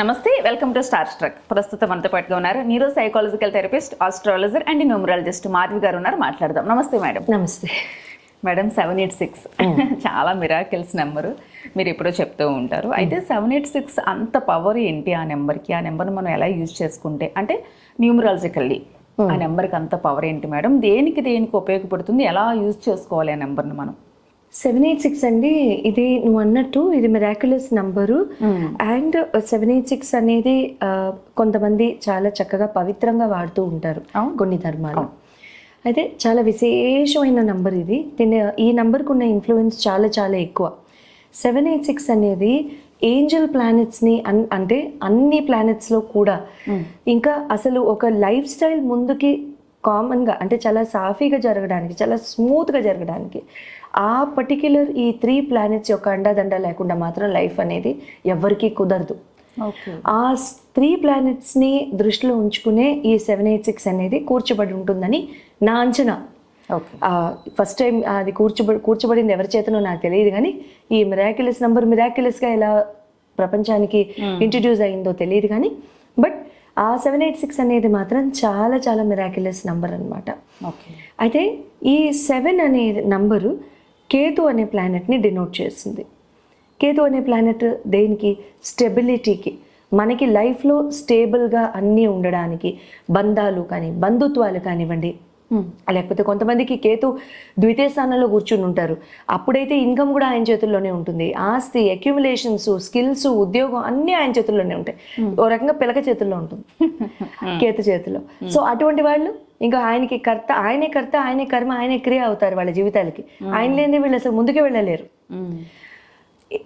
నమస్తే welcome to star struck. ప్రస్తుతం మనతో పాటుగా ఉన్నారు neuro psychological therapist astrologer and numerologist Madhavi garu ఉన్నారు మాట్లాడదాం. నమస్తే మేడం. నమస్తే. మేడం సెవెన్ ఎయిట్ సిక్స్ చాలా మిరాకిల్స్ నెంబరు మీరు ఎప్పుడో చెప్తూ ఉంటారు. అయితే సెవెన్ ఎయిట్ సిక్స్ అంత పవర్ ఏంటి ఆ నెంబర్కి ఆ నెంబర్ని మనం ఎలా యూజ్ చేసుకుంటే అంటే న్యూమరాలజికల్లీ ఆ నెంబర్కి అంత పవర్ ఏంటి మేడం? దేనికి దేనికి ఉపయోగపడుతుంది? ఎలా యూజ్ చేసుకోవాలి ఆ నెంబర్ని మనం? సెవెన్ ఎయిట్ సిక్స్ అండి ఇది నువ్వు అన్నట్టు ఇది miraculous number and seven eight six అనేది ఆ, కొంతమంది చాలా చక్కగా పవిత్రంగా వాడుతూ ఉంటారు. కొన్ని ధర్మాలు. అయితే చాలా విశేషమైన నంబర్ ఇది. దీని ఈ నంబర్కి ఉన్న ఇన్ఫ్లుయెన్స్ చాలా చాలా ఎక్కువ. సెవెన్ ఎయిట్ సిక్స్ అనేది ఏంజల్ ప్లానెట్స్ని అన్ అంటే అన్ని ప్లానెట్స్లో కూడా ఇంకా అసలు ఒక లైఫ్ స్టైల్ ముందుకి కామన్గా అంటే చాలా సాఫీగా జరగడానికి చాలా స్మూత్గా జరగడానికి ఆ పర్టిక్యులర్ ఈ త్రీ ప్లానెట్స్ యొక్క అండదండ లేకుండా మాత్రం లైఫ్ అనేది ఎవరికీ కుదరదు. ఆ త్రీ ప్లానెట్స్ని దృష్టిలో ఉంచుకునే ఈ సెవెన్ ఎయిట్ సిక్స్ అనేది కూర్చోబడి ఉంటుందని నా అంచనా. ఫస్ట్ టైం అది కూర్చోబడి కూర్చోబడింది ఎవరి చేతనో నాకు తెలియదు కానీ ఈ మిరాక్యులస్ నంబర్ మిరాక్యులస్గా ఎలా ప్రపంచానికి ఇంట్రడ్యూస్ అయిందో తెలియదు కానీ బట్ ఆ సెవెన్ ఎయిట్ సిక్స్ అనేది మాత్రం చాలా చాలా మిరాక్యులస్ నంబర్ అన్నమాట. ఓకే. అయితే ఈ సెవెన్ అనే నంబరు కేతు అనే ప్లానెట్ని డినోట్ చేస్తుంది. కేతు అనే ప్లానెట్ దేనికి? స్టెబిలిటీకి మనకి లైఫ్లో స్టేబుల్గా అన్నీ ఉండడానికి బంధాలు కానీ బంధుత్వాలు కానివ్వండి లేకపోతే కొంతమందికి కేతు ద్వితీయ స్థానంలో కూర్చుని ఉంటారు. అప్పుడైతే ఇన్కమ్ కూడా ఆయన చేతుల్లోనే ఉంటుంది. ఆస్తి అక్యుములేషన్స్ స్కిల్స్ ఉద్యోగం అన్నీ ఆయన చేతుల్లోనే ఉంటాయి. ఓ రకంగా పిలక చేతుల్లో ఉంటుంది. కేతు చేతిలో. సో అటువంటి వాళ్ళు ఇంకా ఆయనకి కర్త ఆయనే కర్త ఆయనే కర్మ ఆయనే క్రియ అవుతారు వాళ్ళ జీవితాలకి. ఆయన లేని వీళ్ళు అసలు ముందుకే వెళ్ళలేరు.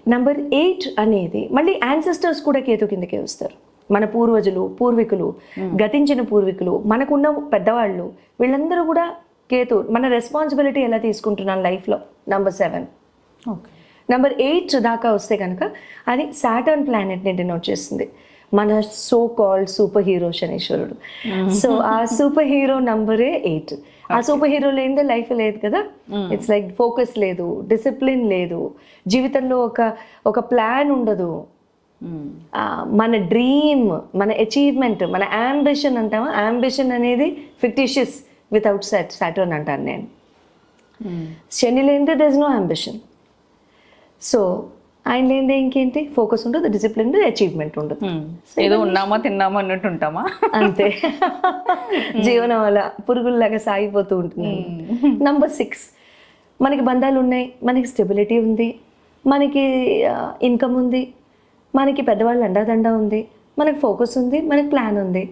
నంబర్ ఎయిట్ అనేది మళ్ళీ యాన్సెస్టర్స్ కూడా కేతు కిందకే వస్తారు. మన పూర్వజులు పూర్వీకులు గతించిన పూర్వీకులు మనకున్న పెద్దవాళ్ళు వీళ్ళందరూ కూడా కేతు మన రెస్పాన్సిబిలిటీ ఎలా తీసుకుంటున్నాం లైఫ్లో నంబర్ సెవెన్ నెంబర్ ఎయిట్ దాకా వస్తే కనుక అది సాటర్న్ ప్లానెట్ని డినోట్ చేస్తుంది. మన సో కాల్డ్ సూపర్ హీరో శనీశ్వరుడు సో ఆ సూపర్ హీరో నంబరే ఎయిట్ ఆ సూపర్ హీరో లేనిదే లైఫ్ లేదు కదా? ఇట్స్ లైక్ ఫోకస్ లేదు డిసిప్లిన్ లేదు. జీవితంలో ఒక ఒక ప్లాన్ ఉండదు. మన డ్రీమ్ మన అచీవ్మెంట్ మన అంబిషన్ అంటామా? అంబిషన్ అనేది ఫిక్టిషియస్ వితౌట్ సెట్ సాటర్న్ అంటాను నేను. శని లేనిదే there is no ambition so ఆయన లేనిదే ఇంకేంటి? ఫోకస్ ఉండదు డిసిప్లిన్ అచీవ్మెంట్ ఉండదు. ఏదో ఉన్నామా తిన్నామా అన్నట్టు ఉంటామా? అంతే. జీవనం అలా పురుగుల్లాగా సాగిపోతూ ఉంటుంది. నంబర్ సిక్స్ మనకి బంధాలు ఉన్నాయి మనకి స్టెబిలిటీ ఉంది మనకి ఇన్కమ్ ఉంది మనకి పెద్దవాళ్ళ అండాదండ ఉంది మనకి ఫోకస్ ఉంది మనకి ప్లాన్ ఉంది.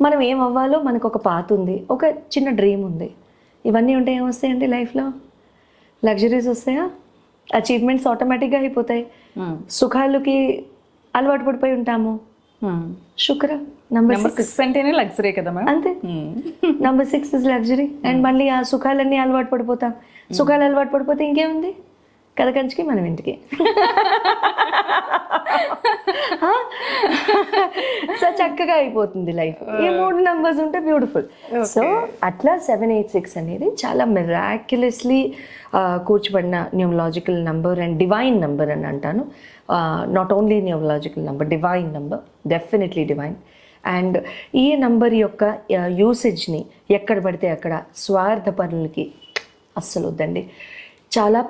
మనం ఏం అవ్వాలో మనకు ఒక పాత ఉంది ఒక చిన్న డ్రీమ్ ఉంది. ఇవన్నీ ఉంటే ఏమొస్తాయండి లైఫ్లో లగ్జరీస్ వస్తాయా? అచీవ్మెంట్స్ ఆటోమేటిక్గా అయిపోతాయి. సుఖాలకి అలవాటు పడిపోయి ఉంటాము. శుక్ర నంబర్ సిక్స్ అంటేనే లగ్జరీ కదా అంతే. Number six is luxury and మళ్ళీ ఆ సుఖాలన్నీ అలవాటు పడిపోతాం. సుఖాలు అలవాటు పడిపోతే ఇంకేముంది? కథ కంచికి మనం ఇంటికి. సో చక్కగా అయిపోతుంది లైఫ్. ఈ మూడు నంబర్స్ ఉంటే బ్యూటిఫుల్ సో అట్లా సెవెన్ ఎయిట్ సిక్స్ అనేది చాలా miraculously కూర్చోబడిన numerological number and divine number అని అంటాను. Not only numerological number divine number definitely divine and ఈ నంబర్ యొక్క యూసేజ్ని ఎక్కడ పడితే అక్కడ స్వార్థ పనులకి అస్సలు వద్దండి. చాలా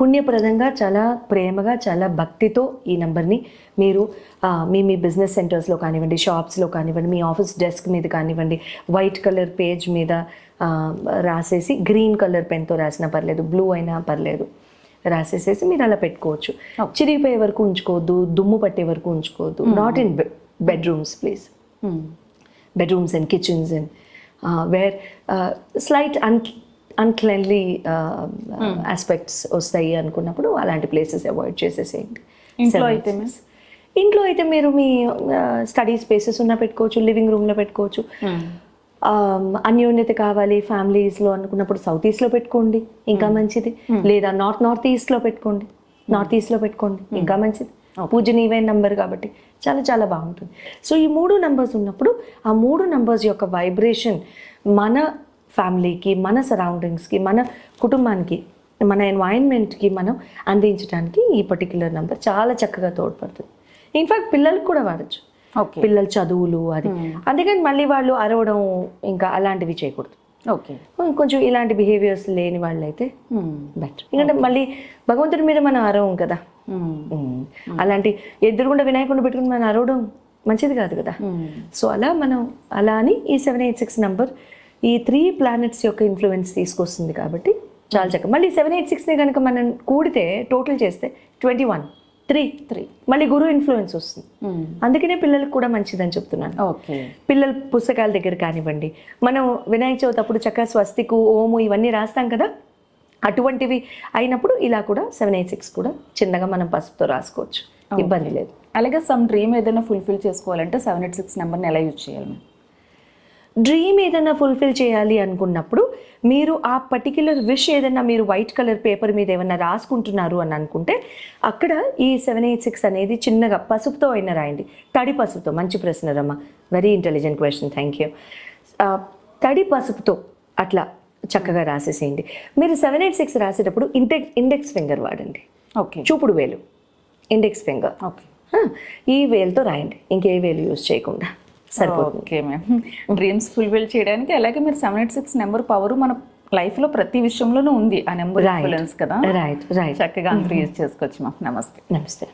పుణ్యప్రదంగా చాలా ప్రేమగా చాలా భక్తితో ఈ నెంబర్ని మీరు మీ మీ బిజినెస్ సెంటర్స్లో కానివ్వండి షాప్స్లో కానివ్వండి మీ ఆఫీస్ డెస్క్ మీద కానివ్వండి వైట్ కలర్ పేజ్ మీద రాసేసి గ్రీన్ కలర్ పెన్తో రాసినా పర్లేదు బ్లూ అయినా పర్లేదు రాసేసేసి మీరు అలా పెట్టుకోవచ్చు. చిరిగిపోయే వరకు ఉంచుకోవద్దు దుమ్ము పట్టే వరకు ఉంచుకోవద్దు. Not in bedrooms please kitchens and uh, where uh, slight un- uncleanly aspects వస్తాయి అనుకున్నప్పుడు అలాంటి ప్లేసెస్ అవాయిడ్ చేసేసేయండి. ఇంట్లో అయితే. ఇంట్లో అయితే మీరు మీ స్టడీ స్పేసెస్ ఉన్నా పెట్టుకోవచ్చు లివింగ్ రూమ్లో పెట్టుకోవచ్చు. Um, అన్యోన్యత కావాలి ఫ్యామిలీస్లో అనుకున్నప్పుడు సౌత్ ఈస్ట్లో పెట్టుకోండి ఇంకా మంచిది. లేదా నార్త్ నార్త్ ఈస్ట్లో పెట్టుకోండి నార్త్ ఈస్ట్లో పెట్టుకోండి ఇంకా మంచిది. పూజనీయమైన నంబర్ కాబట్టి చాలా చాలా బాగుంటుంది. సో ఈ మూడు నంబర్స్ ఉన్నప్పుడు ఆ మూడు నంబర్స్ యొక్క వైబ్రేషన్ మన ఫ్యామిలీకి మన సరౌండింగ్స్కి మన కుటుంబానికి మన ఎన్వైరన్మెంట్కి మనం అందించడానికి ఈ పర్టిక్యులర్ నెంబర్ చాలా చక్కగా తోడ్పడుతుంది. ఇన్ఫాక్ట్ పిల్లలకు కూడా వాడచ్చు. పిల్లల చదువులు అది. అందుకని మళ్ళీ వాళ్ళు అరవడం ఇంకా అలాంటివి చేయకూడదు. ఓకే. కొంచెం ఇలాంటి బిహేవియర్స్ లేని వాళ్ళైతే బెటర్. ఎందుకంటే మళ్ళీ భగవంతుడి మీద మనం అరవం కదా. అలాంటి ఎదురుగుండా వినాయకుడిని పెట్టుకుని మనం అరవడం మంచిది కాదు కదా. సో అలా మనం అలా అని ఈ సెవెన్ ఎయిట్ సిక్స్ నంబర్ ఈ త్రీ ప్లానెట్స్ యొక్క ఇన్ఫ్లుయెన్స్ తీసుకొస్తుంది కాబట్టి చాలా చక్కగా. మళ్ళీ సెవెన్ ఎయిట్ సిక్స్ని కనుక మనం కూడితే టోటల్ చేస్తే ట్వంటీ వన్ త్రీ త్రీ మళ్ళీ గురువు ఇన్ఫ్లుయెన్స్ వస్తుంది. అందుకనే పిల్లలకు కూడా మంచిదని చెప్తున్నాను. ఓకే. పిల్లల పుస్తకాల దగ్గర కానివ్వండి. మనం వినాయక చవితి అప్పుడు చక్కగా స్వస్తికు ఓము ఇవన్నీ రాస్తాం కదా. అటువంటివి అయినప్పుడు ఇలా కూడా సెవెన్ ఎయిట్ సిక్స్ కూడా చిన్నగా మనం పసుపుతో రాసుకోవచ్చు. ఇబ్బంది లేదు. అలాగే సమ్ డ్రీమ్ ఏదైనా ఫుల్ఫిల్ చేసుకోవాలంటే సెవెన్ ఎయిట్ సిక్స్ నెంబర్ని ఎలా యూజ్ చేయాలి? డ్రీమ్ ఏదైనా ఫుల్ఫిల్ చేయాలి అనుకున్నప్పుడు మీరు ఆ పర్టిక్యులర్ విష్ ఏదైనా మీరు వైట్ కలర్ పేపర్ మీద ఏమైనా రాసుకుంటున్నారు అని అనుకుంటే అక్కడ ఈ సెవెన్ ఎయిట్ సిక్స్ అనేది చిన్నగా పసుపుతో అయినా రాయండి. తడి పసుపుతో మంచి ప్రశ్న రమ్మ. Very intelligent question thank you తడి పసుపుతో అట్లా చక్కగా రాసేసేయండి. మీరు సెవెన్ ఎయిట్ సిక్స్ రాసేటప్పుడు ఇండెక్స్ ఇండెక్స్ ఫింగర్ వాడండి. ఓకే చూపుడు వేలు. ఇండెక్స్ ఫింగర్ ఓకే ఈ వేలుతో రాయండి. ఇంకే వేలు యూజ్ చేయకుండా. సరిపోతుంది. Okay ma'am. డ్రీమ్స్ ఫుల్ఫిల్ చేయడానికి అలాగే మీరు seven eight six number power మన లైఫ్లో ప్రతి విషయంలోనూ ఉంది. ఆ నెంబర్. ఇన్ఫ్లుయెన్స్ కదా. రైట్ రైట్ చక్కగా అందరూ యూజ్ చేసుకోవచ్చు మ్యామ్. నమస్తే. నమస్తే.